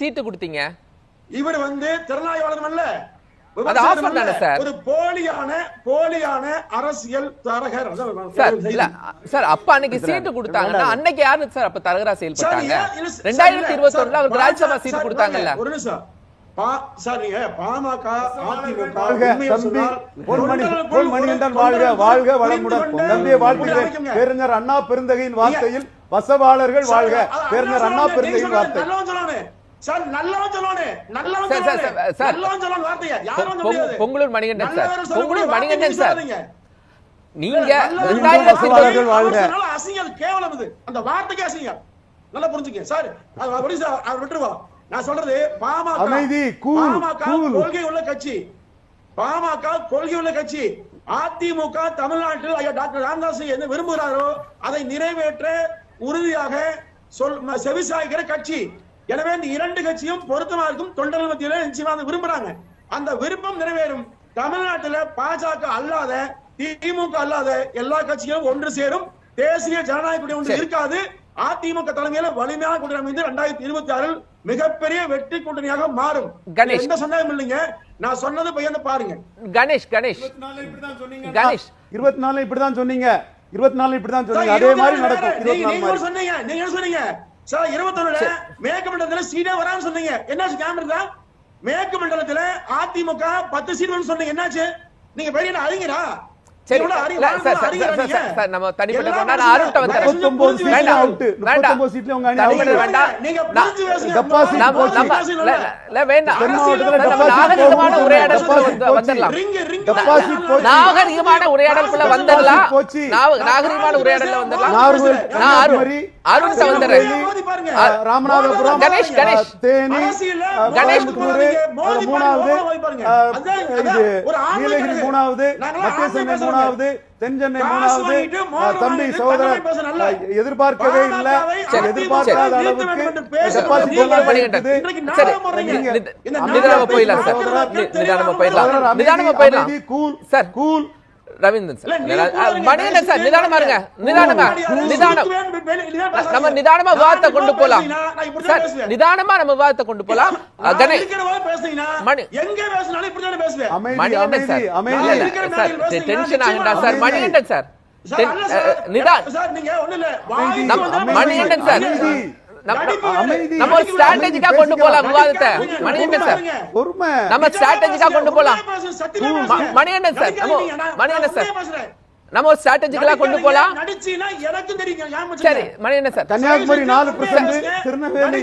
சீட்டு கொடுத்தீங்க. இவர் வந்து திறனாய்வாளர் அல்ல? ஒரு போலியான போலியான அரசியல் தரகர். சார். செய்தி. இல்ல சார் அப்ப அன்னைக்கு சீட்டு கொடுத்தாங்கன்னா அன்னைக்கு யாரு சார் அப்ப தரகரா செயல்பட்டாங்க ரெண்டாயிரத்தி இல்ல, இருபத்தி ஒண்ணுல அவருக்கு ராஜ்யசபா சீட்டு கொடுத்தாங்கல்ல. ஒரு நிமிஷம். அண்ணா பெருந்தகையின் வார்த்தையில் வசவாளர்கள் வாழ்க. பேரறிஞர் அண்ணா பெருந்தகையின் வார்த்தை. சார் நல்லவன் சொல்லணும். நல்லவன் சொல்லணும். நல்லவன் சொல்லணும் வார்த்தையை. யாரும் முடியாது. பொங்கலூர் மணிகண்டன் சார். பொங்கலூர் மணிகண்டன் சார். நீங்க அசிங்கம், கேவலம் இது. அந்த வார்த்தைக்கு அசிங்கம். நல்லா புரிஞ்சுக்க சார் அது அப்படி சார் அவர் விட்டுருவா நான் சொல்றது பாமக பாமக. கொள்கை உள்ள கட்சி பாமக கொள்கை உள்ள கட்சி அதிமுக தமிழ்நாட்டில் ஐயா டாக்டர் ராமதாஸ் என்ன விரும்புகிறாரோ அதை நிறைவேற்ற உறுதியாக சொல் செவிசாய்க்கிற கட்சி எனவே இந்த இரண்டு கட்சியும் பொருத்தமா இருக்கும். தொண்டர்கள் மத்தியில நிச்சயமா விரும்புறாங்க. அந்த விருப்பம் நிறைவேறும். தமிழ்நாட்டில் பாஜக அல்லாத திமுக அல்லாத எல்லா கட்சிகளும் ஒன்று சேரும். தேசிய ஜனநாயக கூட்டணி ஒன்று. இருக்காது. அதிமுக தலைமையில வலிமையான கூட்டணி அமைந்து ரெண்டாயிரத்தி இருபத்தி ஆறில் மிகப்பெரிய வெற்றி கூட்டணியாக மாறும். கணேஷ். எந்த சந்தேகம் இல்லைங்க. நான் சொன்னது பையன் பாருங்க. கணேஷ் கணேஷ். கணேஷ். இருபத்தி நாலு இப்படிதான் சொன்னீங்க. இருபத்தி நாலு இப்படிதான் சொன்னீங்க. அதே மாதிரி நடக்கும். சொன்னீங்க? நீங்க என்ன சொன்னீங்க? சார் இருபத்தி ஒண்ணுல மேற்கு மண்டலத்துல சீடே வரான்னு சொன்னீங்க. என்னாச்சு கேமரா மேற்கு மண்டலத்துல அதிமுக பத்து சீட் சொன்னீங்க. என்னாச்சு? நீங்க பெரிய அறிஞரா நம்ம தனிப்பட்ட எல்லாம் போனா நான் புரிஞ்சு- அருண்ட்ட வந்துடுறேன். தயவு செஞ்சு 39 புரிஞ்சு சீட்ல வேண்டாம். அவுட் வேண்டாம். 39 சீட்ல உங்க அணி தனிப்பட்ட அவுட் வேண்டாம். நீங்க நான் புரிஞ்சு பேசுங்க. டெபாசிட் நம்ம போச்சு. நம்ம பேசுங்க. இல்ல, இல்ல வேண்டாம் தென் அரசியல் மாவட்டத்துல நம்ம டெபாசிட் நாகரிகமான. உரையாடலுக்குள்ள. வந்துடலாம். நாகரிகமான உரையாடல்ல வந்துடலாம் அருண். ஆ, ராமநாதபுரம் கணேஷ், கணேஷ். தேனி கணேஷ் மூணாவது இது நீலகிரி. மூணாவது மத்திய. மூணாவது தென் சென்னை காசு மூணாவது தம்பி சகோதரர் எதிர்பார்க்கவே இல்ல. எதிர்பார்க்காத. அளவுக்கு டெபாசிட் போயிடலாம் cool sir. Cool Ravindran sir. Manikandan sir நிதானமா இருங்க நிதானமா. நிதானம். நம்ம நிதானமா விவாதத்தை கொண்டு போலாம் சார். நிதானமா நம்ம விவாதத்தை கொண்டு போலாம் Ganesh Mani- Manikandan sir sir tension ஆகிட்டா சார். மணிகண்டன் சார் சார், டென்- அல்ல சார். அஹ், நிதா- சார், நீங்க ஒண்ணும் இல்ல. அமைதி, வாய்க்கு நம்ம- வந்தா மணிகண்டன் சார். நம்ம- ஒரு ஸ்ட்ராட்டஜிக்கா கொண்டு போலாம் விவாதத்தை. மணிகண்டன் சார். நம்ம ஸ்ட்ராட்டஜிக்கா கொண்டு போலாம். Manikandan sir, Manikandan sir. நம்ம ஒரு ஸ்ட்ராட்டஜிக்கலா கொண்டு போலாம். சரி மணிகண்டன் சார். கன்னியாகுமரி நாலு பர்சன்ட் திருநெல்வேலி